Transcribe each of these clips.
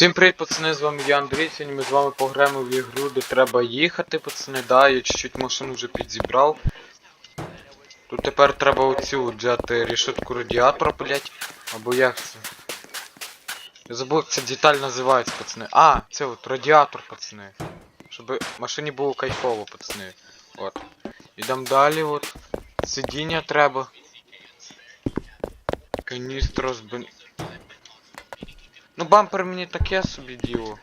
Всім привіт, пацани, з вами я Андрій. Сьогодні ми з вами пограємо в ігру, де треба їхати, пацани. Да, я чуть-чуть машину вже підзібрав. Тут тепер треба оцю взяти рішетку радіатора, блять. Або як це? Я забув, як ця деталь називається, пацани. А, це от радіатор, пацани. Щоб машині було кайфово, пацани. От. Ідемо далі, от. Сидіння треба. Каністра з бен... Ну бампер мені таке собі діло.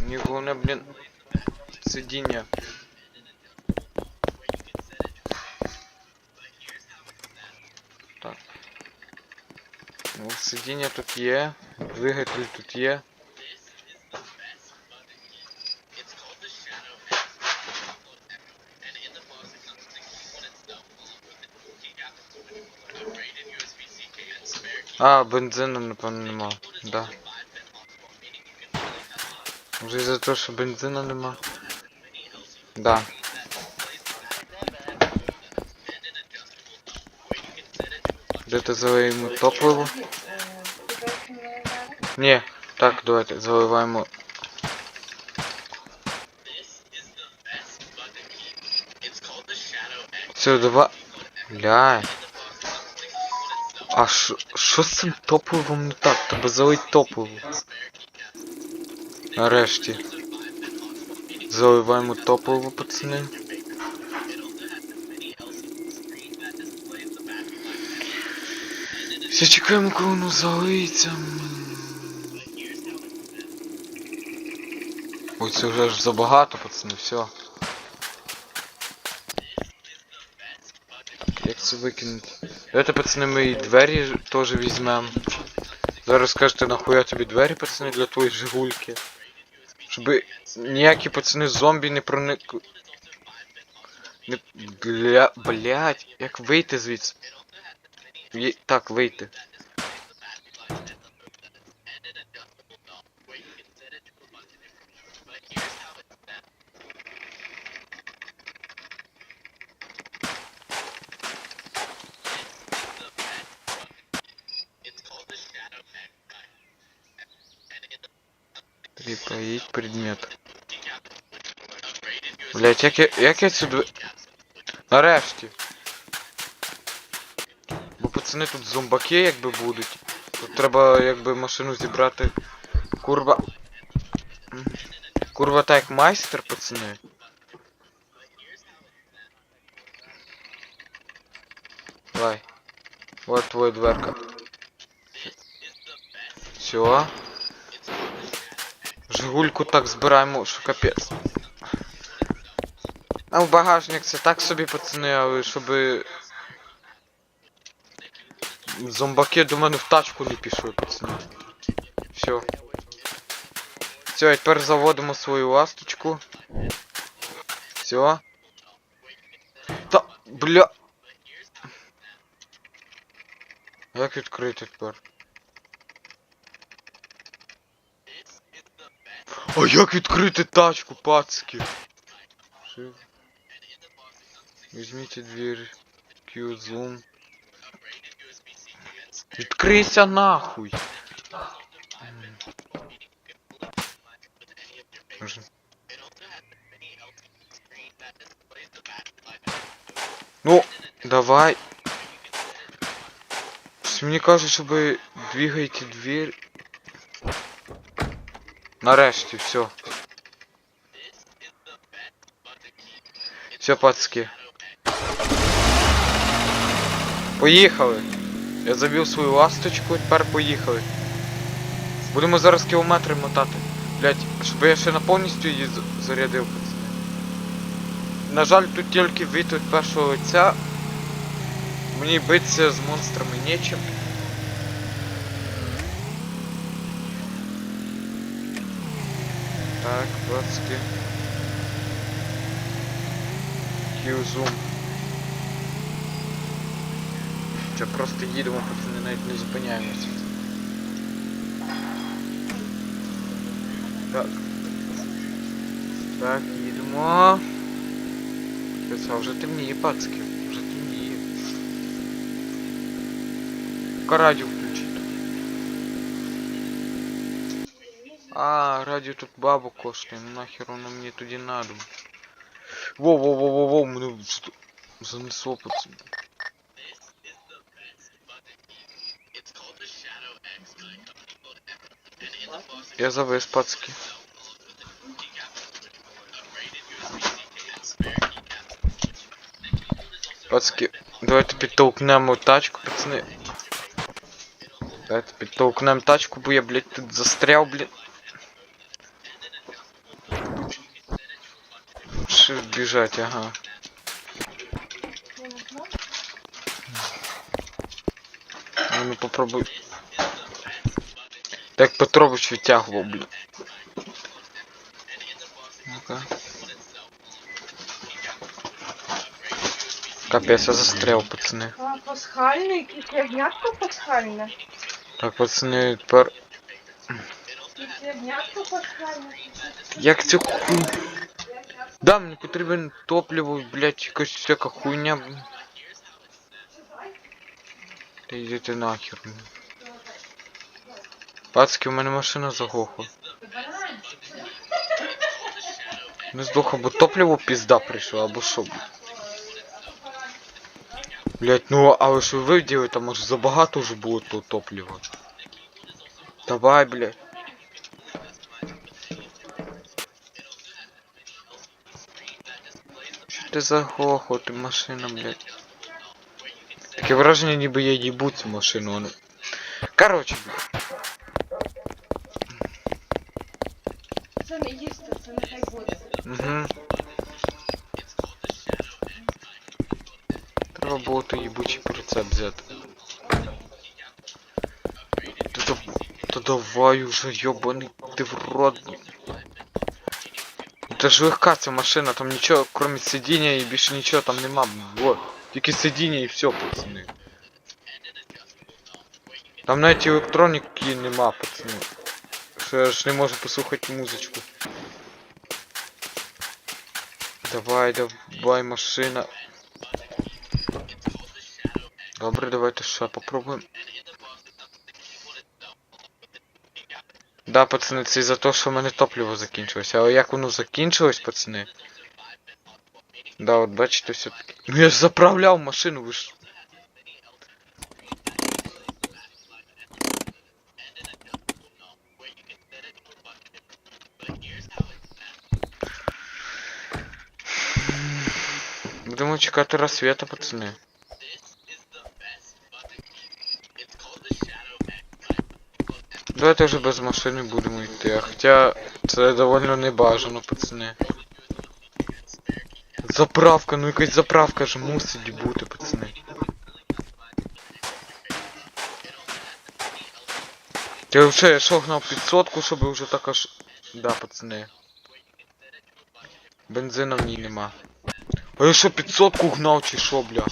Мені головне, блін, сидіння. Так. Ну, сидіння тут є, двигатель тут є. А, бензину, напевно, нема. Да. Може із-за того, що бензину нема. Да. Де-то залиємо топливо. Ні, так, давайте заливаємо. Все, давай. Бля. А що з цим топливом не так? Треба залить топливо. Нарешті. Заливаємо топливо, пацани. Все чекаємо, коли воно залиється. Ой, це вже ж забагато, пацани, все. Це викинути? Давайте, пацани, ми і двері теж візьмемо. Зараз скажете, нахуя тобі двері, пацани, для твоєї жигульки. Щоб ніякі пацани зомбі не проник. Не... Бля... Блять, як вийти звідси? Є... Так, вийти. Припоить предмет. Блять, як я. Як я сюди. Нарешті. Бо пацани тут зомбаки якби будуть. Тут треба якби машину зібрати. Курва. Курва так майстер, пацани. Давай. Вот твоя дверка. Все. Жигульку так збираємо, що капець. А в багажник це так собі, пацани, але щоб... Зомбаки до мене в тачку не пішли, пацани. Все. Все, тепер заводимо свою ласточку. Все. Та, бля. Як відкрити тепер? А як відкрити тачку, пацки? Візьміть двері. Q zoom. Відкрийся нахуй. Ну, давай. Кажуть, щоб ви двигаєте двері. Нарешті, все. Все, пацки. Поїхали. Я завів свою ласточку, тепер поїхали. Будемо зараз кілометри мотати. Блять, щоб я ще на повністю її зарядив. На жаль, тут тільки від першого лиця. Мені битися з монстрами нечим. Так, пацки. Q-zoom. Це просто їдемо, пацани, навіть не зупиняємося. Так. Так, їдемо. Капець, а вже темніє, пацки. Вже темніє. Ка А, радіо тут бабу коштує, ну нахер воно мені тоді надо. Воу, воу, воу, воу, воу, мене що- занесло пацан. Я завис, пацки. Пацки, давайте підтолкнемо тачку, пацани. Давайте підтолкнемо тачку, бо я, блядь, тут застряв, блядь. Shift біжать, ага. Ну, ну попробуй. Так Петрович відтягував, блядь. Ну-ка. Капець, я застряв, пацани. А, пасхальний, якийсь ягнятко пасхальне. Так, пацани, тепер. Як цю. Да, мені потрібен топливо, блядь, якась всяка хуйня. Та йдите нахер. Пацки, у мене машина заглохла. Не здохла, бо топливо пізда прийшло, або що, блядь. Блять, ну але ж ви виділи, там аж забагато вже було того топлива. Давай, блядь. Що ти заглохла, ти машина, блядь. Таке враження, ніби я їбу цю машину. а не- Короче, блядь. Це не їсти, це нехай буде. Угу. Треба було той їбучий прицеп взяти. Та, дав- та давай уже, йобаний ти в рот. Це ж легка ця машина, там нічого, крім сидіння і більше нічого там нема. Вот. Тільки сидіння і все, пацани. Там навіть електроніки нема, пацани. Що я ж не можу послухати музичку. Давай, давай, машина. Добре, давайте ще попробуємо. Да, пацани, це із-за того, що в мене топливо закінчилося. Але як воно закінчилось, пацани? Да, от бачите, все-таки. Ну я ж заправляв машину, ви ж. Будемо чекати рассвета, пацани. Давайте вже без машини будемо йти, а хоча це довольно небажано, пацани. Заправка, ну якась заправка ж мусить бути, пацани. Ти вже я що гнав під сотку, щоб вже так аж... Да, пацани. Бензина в ній нема. А я що під сотку гнав чи що, бля?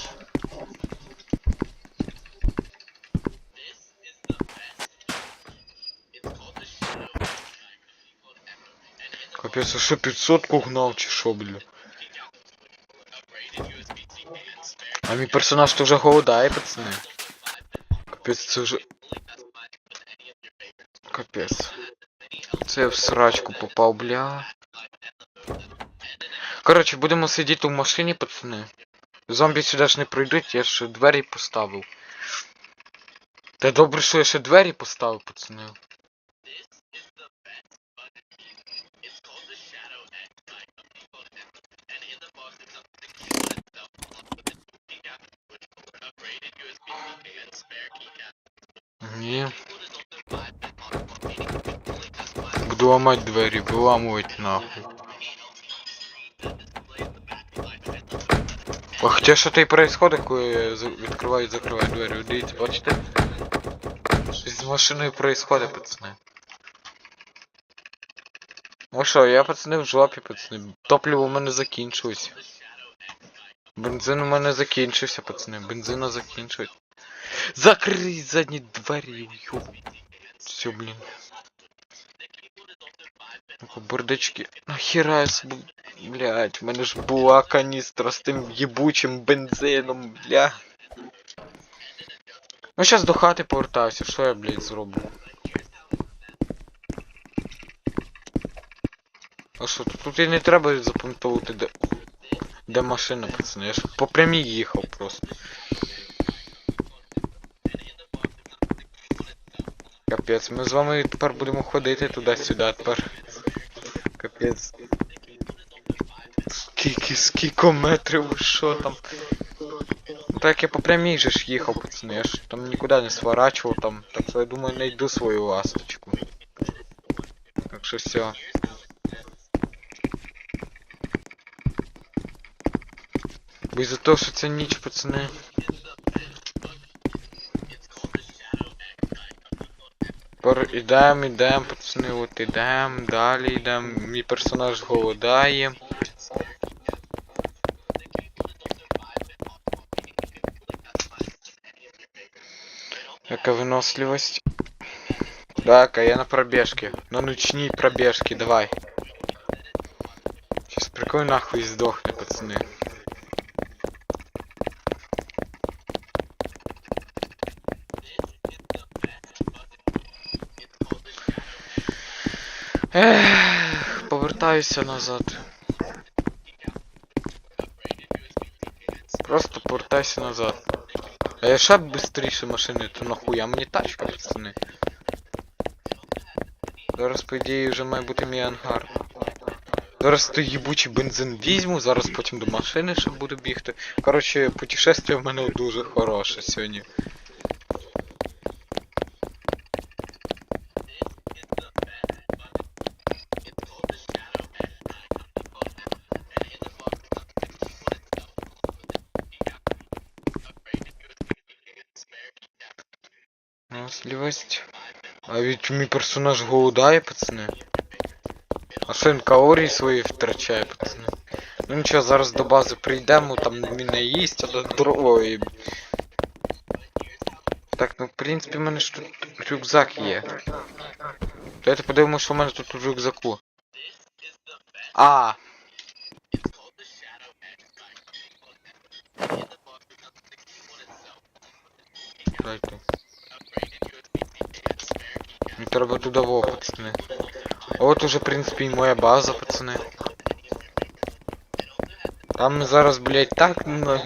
Капець, а під сотку гнав чи що, бля? А мій персонаж то вже голодає, пацани. Капець, це вже... Капець. Це я в срачку попав, бля. Коротше, будемо сидіти в машині, пацани. Зомбі сюди ж не пройдуть, я ж двері поставив. Та добре, що я ще двері поставив, пацани. Буду ламати двері, виламувати нахуй. А хоча що то і происходить, коли за- відкривають закривають двері. От Дивіться, бачите? Щось з машиною происходить, пацани. Ну що, я пацани в жопі, пацани. Топливо у мене закінчилось. Бензин у мене закінчився, пацани. Бензина закінчилось. Закрий задні двері, уйоб. Все, блін. Я собі... Блять, в мене ж була каністра з тим їбучим бензином, бля. Ну щас до хати повертаюся, що я, блядь, зроблю? А що, тут, тут і не треба запам'ятовувати, де, де машина, пацани. Я ж по прямій їхав просто. Капець, ми з вами тепер будемо ходити туди-сюди тепер. Капець. Скільки, скільки метрів, що там? Так я по прямій же ж їхав, пацани, я ж там нікуди не сворачував там. Так що я думаю, знайду свою ласточку. Так що все. Бо із-за того, що це ніч, пацани. Тепер ідем, ідем, пацани, от ідем, далі йдем. Мій персонаж голодає. Яка выносливость? Так, а я на пробежке. На ночней пробежке, давай. Сейчас прикольно нахуй сдохни, пацаны. Ех, повертаюся назад. Просто повертайся назад. А я ще швидше машини, то нахуя мені тачка, пацани. Зараз, по ідеї, вже має бути мій ангар. Зараз той їбучий бензин візьму, зараз потім до машини ще буду бігти. Коротше, путешествие в мене дуже хороше сьогодні. Ведь мій персонаж голодає, пацани. А що він калорії свої втрачає, пацани. Ну нічого, зараз до бази прийдемо, там він не їсть, а до. Так, ну в принципі в мене ж тут рюкзак є. Давайте подивимося, що в мене тут у рюкзаку. А! Дайте. Мені треба туди во, пацани. А от уже, в принципі, і моя база, пацани. Там зараз, блядь, так на...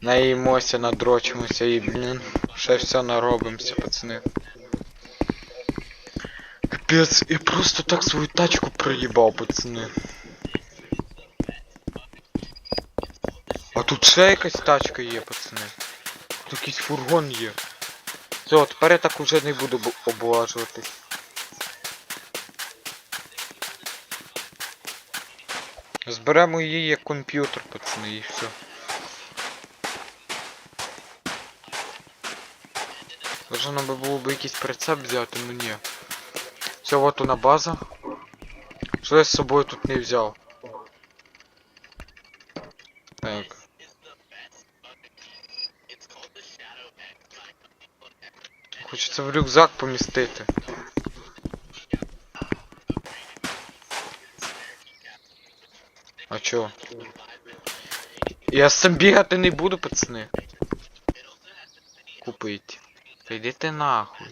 наїмося, надрочимося і, блін, ще все наробимося, пацани. Капець, я просто так свою тачку проїбав, пацани. А тут ще якась тачка є, пацани. Тут якийсь фургон є. Все, тепер я так уже не буду бу- облажуватись. Зберемо її як комп'ютер, пацани, і все. Должно би було б якийсь прицеп взяти, ну ні. Все, от вона база. Що я з собою тут не взяв? Так. Хочеться в рюкзак помістити. А чо? Я сам бігати не буду, пацани. Купить. Та йдите нахуй.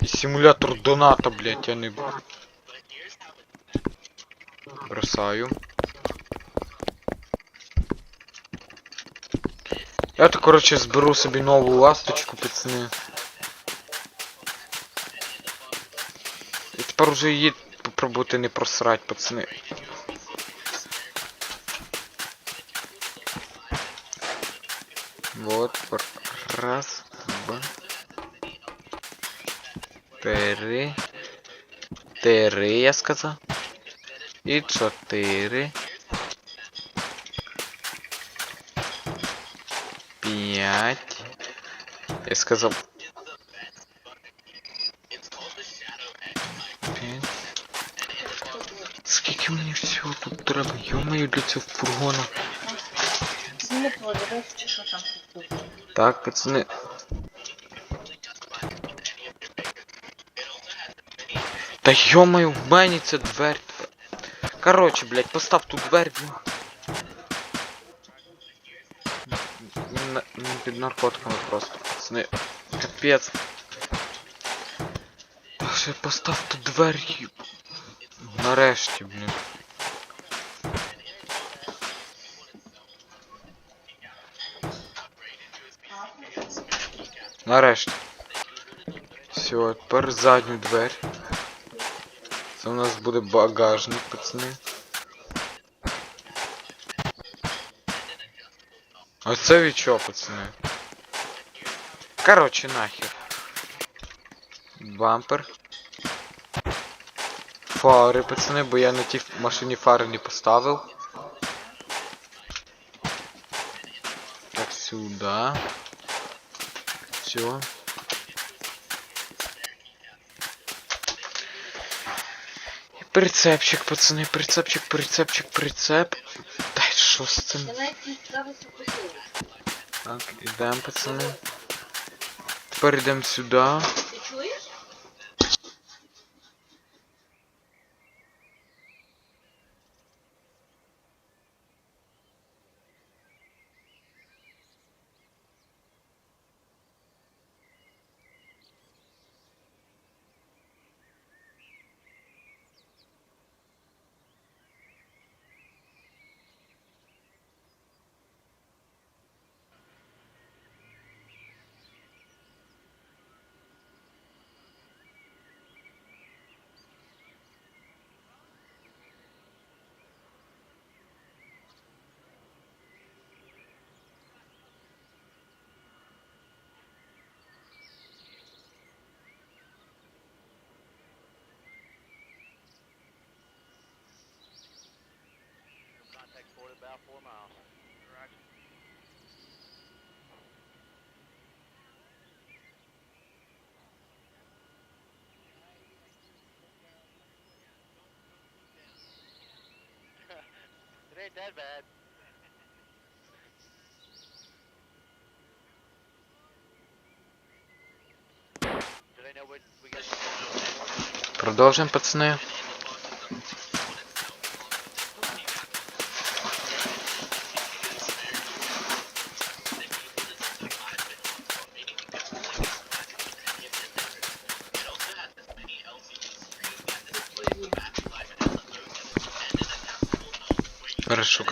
І симулятор доната, блять, я не буду. Бросаю. Я то, короче, зберу собі нову ласточку, пацани. І тепер уже її попробувати не просрать, пацани. Вот, раз, два, три, три, я сказав. І чотири. П'ять. Я сказав. П'ять. Скільки мені всього тут треба? Йомаю для цього фургона. Тут. Так, пацани. Та йомаю, в мене ця дверь. Короче, блядь, постав ту дверь. блін. Під наркотиками просто, пацани. Капець. Ще поставте двері. Нарешті, блін. Нарешті. Все, тепер задню двері. Це у нас буде багажник, пацани. А це від пацани? Короче, нахер. Бампер. Фари, пацани, бо я на тій машині фари не поставив. Так, сюда. Все. Прицепчик, пацани, прицепчик, прицепчик, прицеп. Дай що з цим? Так, ідемо, пацани. Тепер йдемо сюди. south four miles. Roger. it ain't that bad. Продолжим, пацаны.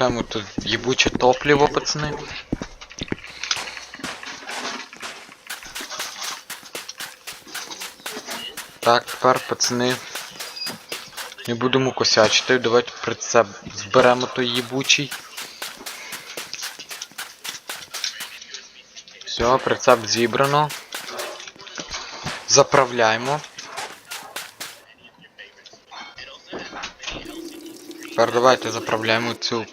Перешукаємо тут їбуче топливо, пацани. Так, тепер, пацани. Не будемо косячити, давайте прицеп зберемо той їбучий. Все, прицеп зібрано. Заправляємо. Тепер давайте заправляємо цю.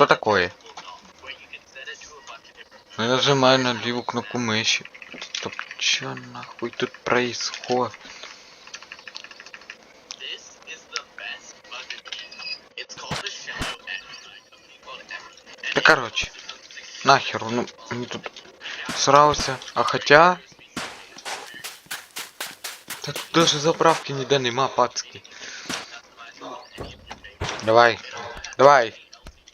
Це. Що таке? Ну, Я нажимаю на ліву кнопку миші. Стоп, чё нахуй тут происходит? Да короче, нахер, ну мне тут срался, а хотя... Да тут даже заправки ніде нема, пацки. Давай, давай,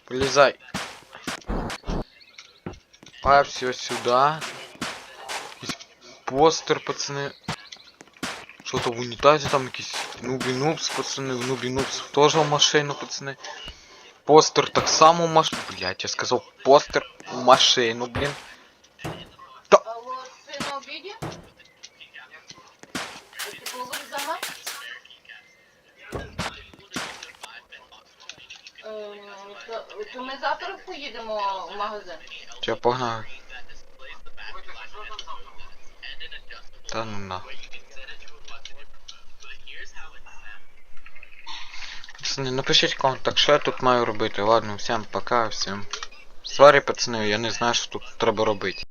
вылезай. А все сюда. Постер, пацаны. Что-то в унитазе там якийсь Нубі Нубс, пацаны. в Нубі Нубс тоже в машину, пацаны. Постер так само маш... Блять, я сказал постер в машину, блін. Алло, ти на обіді? Ти поговориш за мною? Ем, то- ми завтра поїдемо в магазин. Че, погнали. Та ну нахуй. Пацани, напишіть контакт, що я тут маю робити. Ладно, всім пока, всім. Сварі, пацани, я не знаю, що тут треба робити.